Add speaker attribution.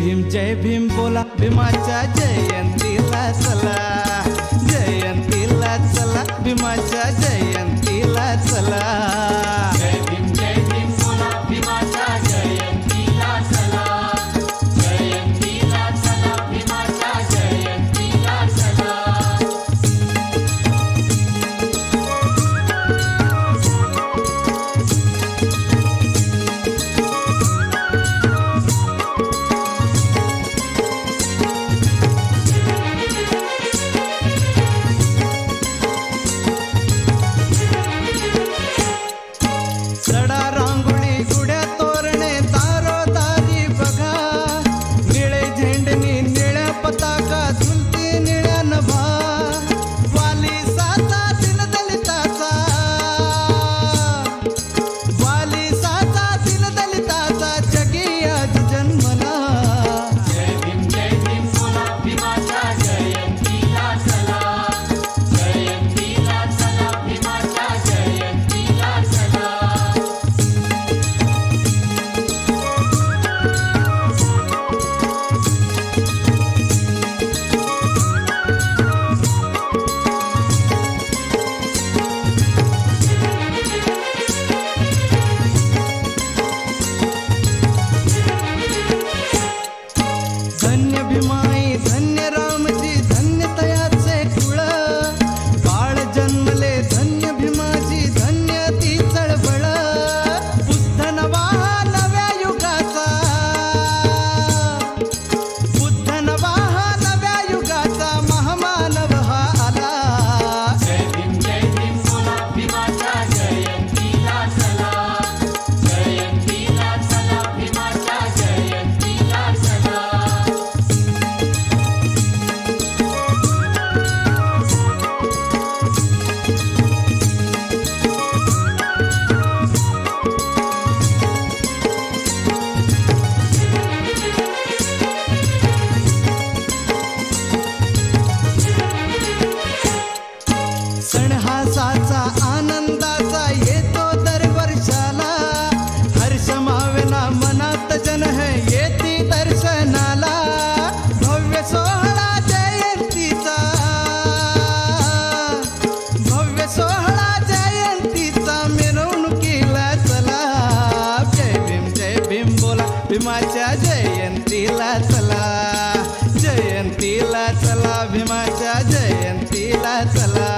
Speaker 1: भीम जय भीम बोला भीमाच्या जयंतीला
Speaker 2: सला मला
Speaker 1: सण आनंदाचा येतो वर्षाला. मनात जन है भव्य जयंतीचा. भव्य जयंतीचा चला. भीम जय भीम बोला भीमाच्या जयंतीला चला. जयंतीला चला भीमाच्या जयंतीला चला.